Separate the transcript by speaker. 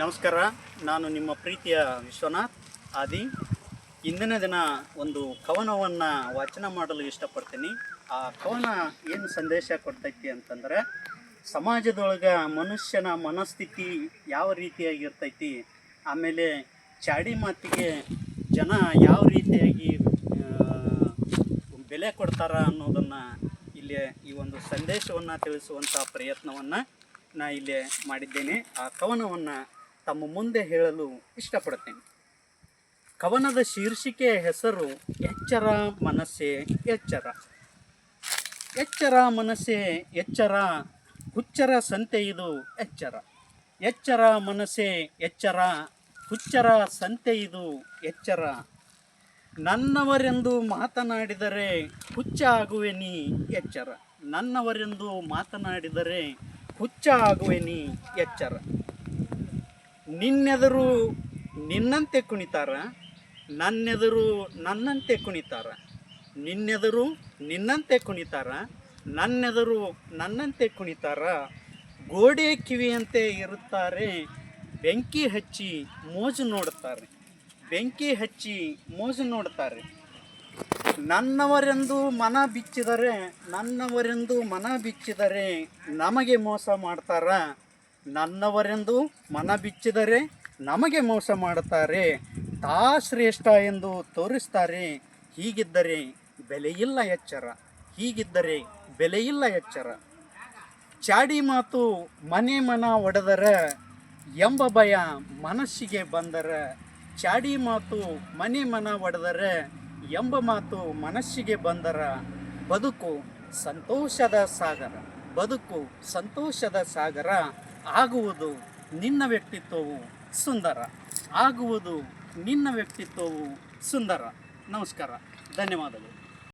Speaker 1: ನಮಸ್ಕಾರ, ನಾನು ನಿಮ್ಮ ಪ್ರೀತಿಯ ವಿಶ್ವನಾಥ್ ಆದಿ. ಇಂದಿನ ದಿನ ಒಂದು ಕವನವನ್ನು ವಾಚನ ಮಾಡಲು ಇಷ್ಟಪಡ್ತೀನಿ. ಆ ಕವನ ಏನು ಸಂದೇಶ ಕೊಡ್ತೈತಿ ಅಂತಂದ್ರೆ, ಸಮಾಜದೊಳಗೆ ಮನುಷ್ಯನ ಮನಸ್ಥಿತಿ ಯಾವ ರೀತಿಯಾಗಿರ್ತೈತಿ, ಆಮೇಲೆ ಚಾಡಿ ಮಾತಿಗೆ ಜನ ಯಾವ ರೀತಿಯಾಗಿ ಬೆಲೆ ಕೊಡ್ತಾರ ಅನ್ನೋದನ್ನು ಇಲ್ಲಿ ಈ ಒಂದು ಸಂದೇಶವನ್ನು ತಿಳಿಸುವಂಥ ಪ್ರಯತ್ನವನ್ನು ನಾ ಇಲ್ಲಿ ಮಾಡಿದ್ದೇನೆ. ಆ ಕವನವನ್ನು ತಮ್ಮ ಮುಂದೆ ಹೇಳಲು ಇಷ್ಟಪಡ್ತೇನೆ ಕವನದ ಶೀರ್ಷಿಕೆಯ ಹೆಸರು ಎಚ್ಚರ ಮನಸ್ಸೆ ಎಚ್ಚರ. ಎಚ್ಚರ ಮನಸ್ಸೆ ಎಚ್ಚರ, ಹುಚ್ಚರ ಸಂತೆ ಇದು ಎಚ್ಚರ. ಎಚ್ಚರ ಮನಸ್ಸೆ ಎಚ್ಚರ, ಹುಚ್ಚರ ಸಂತೆ ಇದು ಎಚ್ಚರ. ನನ್ನವರೆಂದು ಮಾತನಾಡಿದರೆ ಹುಚ್ಚ ಆಗುವೆ ನೀ ಎಚ್ಚರ. ನನ್ನವರೆಂದು ಮಾತನಾಡಿದರೆ ಹುಚ್ಚ ಆಗುವೆ ನೀ ಎಚ್ಚರ. ನಿನ್ನೆದರು ನಿನ್ನಂತೆ ಕುಣಿತಾರ, ನನ್ನೆದರು ನನ್ನಂತೆ ಕುಣಿತಾರ, ನಿನ್ನೆದರು ನಿನ್ನಂತೆ ಕುಣಿತಾರ, ನನ್ನೆದರು ನನ್ನಂತೆ ಕುಣಿತಾರ, ಗೋಡೆ ಕಿವಿಯಂತೆ ಇರುತ್ತಾರೆ, ಬೆಂಕಿ ಹಚ್ಚಿ ಮೋಜು ನೋಡುತ್ತಾರೆ, ಬೆಂಕಿ ಹಚ್ಚಿ ಮೋಜು ನೋಡುತ್ತಾರೆ. ನನ್ನವರೆಂದು ಮನ ಬಿಚ್ಚಿದರೆ, ನನ್ನವರೆಂದು ಮನ ಬಿಚ್ಚಿದರೆ ನಮಗೆ ಮೋಸ ಮಾಡ್ತಾರ. ನನ್ನವರೆಂದು ಮನ ಬಿಚ್ಚಿದರೆ ನಮಗೆ ಮೋಸ ಮಾಡುತ್ತಾರೆ. ತಾ ಶ್ರೇಷ್ಠ ಎಂದು ತೋರಿಸ್ತಾರೆ. ಹೀಗಿದ್ದರೆ ಬೆಲೆಯಿಲ್ಲ ಎಚ್ಚರ. ಹೀಗಿದ್ದರೆ ಬೆಲೆಯಿಲ್ಲ ಎಚ್ಚರ. ಚಾಡಿ ಮಾತು ಮನೆ ಮನ ಒಡೆದರ ಎಂಬ ಭಯ ಮನಸ್ಸಿಗೆ ಬಂದರ. ಚಾಡಿ ಮಾತು ಮನೆ ಮನ ಒಡೆದರ ಎಂಬ ಮಾತು ಮನಸ್ಸಿಗೆ ಬಂದರ. ಬದುಕು ಸಂತೋಷದ ಸಾಗರ. ಬದುಕು ಸಂತೋಷದ ಸಾಗರ. ಆಗುವುದು ನಿನ್ನ ವ್ಯಕ್ತಿತ್ವವು ಸುಂದರ. ಆಗುವುದು ನಿನ್ನ ವ್ಯಕ್ತಿತ್ವವು ಸುಂದರ. ನಮಸ್ಕಾರ. ಧನ್ಯವಾದಗಳು.